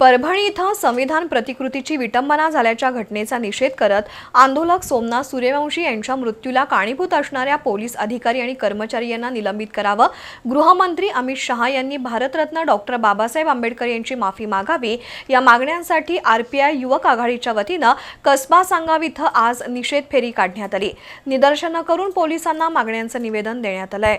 परभणी इथं संविधान प्रतिकृतीची विटंबना झाल्याच्या घटनेचा निषेध करत आंदोलक सोमनाथ सूर्यवंशी यांच्या मृत्यूला कारणीभूत असणाऱ्या पोलीस अधिकारी आणि कर्मचारी यांना निलंबित करावं. गृहमंत्री अमित शहा यांनी भारतरत्न डॉक्टर बाबासाहेब आंबेडकर यांची माफी मागावी. या मागण्यांसाठी आरपीआय युवक आघाडीच्या वतीनं कसबा सांगाव इथं आज निषेध फेरी काढण्यात आली. निदर्शनं करून पोलिसांना मागण्यांचं निवेदन देण्यात आलं आहे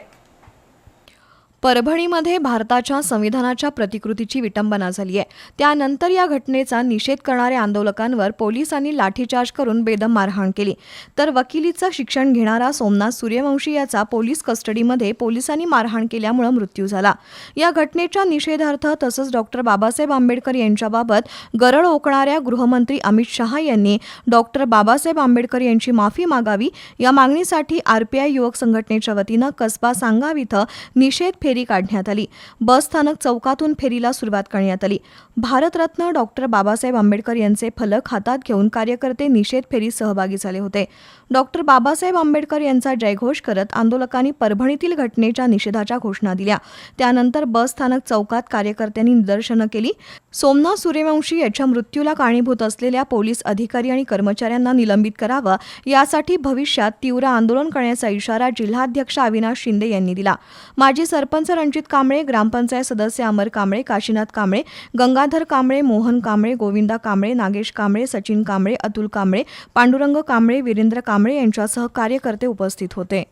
परभणीमध्ये भारताच्या संविधानाच्या प्रतिकृतीची विटंबना झाली आहे. त्यानंतर या घटनेचा निषेध करणाऱ्या आंदोलकांवर पोलिसांनी लाठीचार्ज करून बेदम मारहाण केली. तर वकिलीचं शिक्षण घेणारा सोमनाथ सूर्यवंशी याचा पोलीस कस्टडीमध्ये पोलिसांनी मारहाण केल्यामुळे मृत्यू झाला. या घटनेच्या निषेधार्थ तसंच डॉक्टर बाबासाहेब आंबेडकर यांच्याबाबत गरळ ओकणाऱ्या गृहमंत्री अमित शहा यांनी डॉक्टर बाबासाहेब आंबेडकर यांची माफी मागावी या मागणीसाठी आरपीआय युवक संघटनेच्या वतीनं कसबा सांगाव इथं निषेध फेरी काढण्यात आली. बस स्थानक चौकातून फेरीला सुरुवात करण्यात आली. भारतरत्न डॉक्टर बाबासाहेब आंबेडकर यांचे फलक हातात घेऊन कार्यकर्ते निषेध फेरीत सहभागी झाले होते. डॉक्टर बाबासाहेब आंबेडकर यांचा जयघोष करत आंदोलकांनी परभणीतील घटनेच्या निषेधाच्या घोषणा दिल्या. त्यानंतर बस स्थानक चौकात कार्यकर्त्यांनी निदर्शनं केली. सोमनाथ सूर्यवंशी याच्या मृत्यूला कारणीभूत असलेल्या पोलीस अधिकारी आणि कर्मचाऱ्यांना निलंबित करावं यासाठी भविष्यात तीव्र आंदोलन करण्याचा इशारा जिल्हाध्यक्ष अविनाश शिंदे यांनी दिला. माजी सरपंच सरपंच रणजित कांबळे ग्रामपंचायत सदस्य अमर कांबळे काशीनाथ कांबळे गंगाधर कांबळे मोहन कांबळे गोविंदा कांबळे नागेश कांबळे सचिन कांबळे अतुल कांबळे पांडुरंग कांबळे वीरेंद्र कांबळे यांच्यासह कार्यकर्ते उपस्थित होते.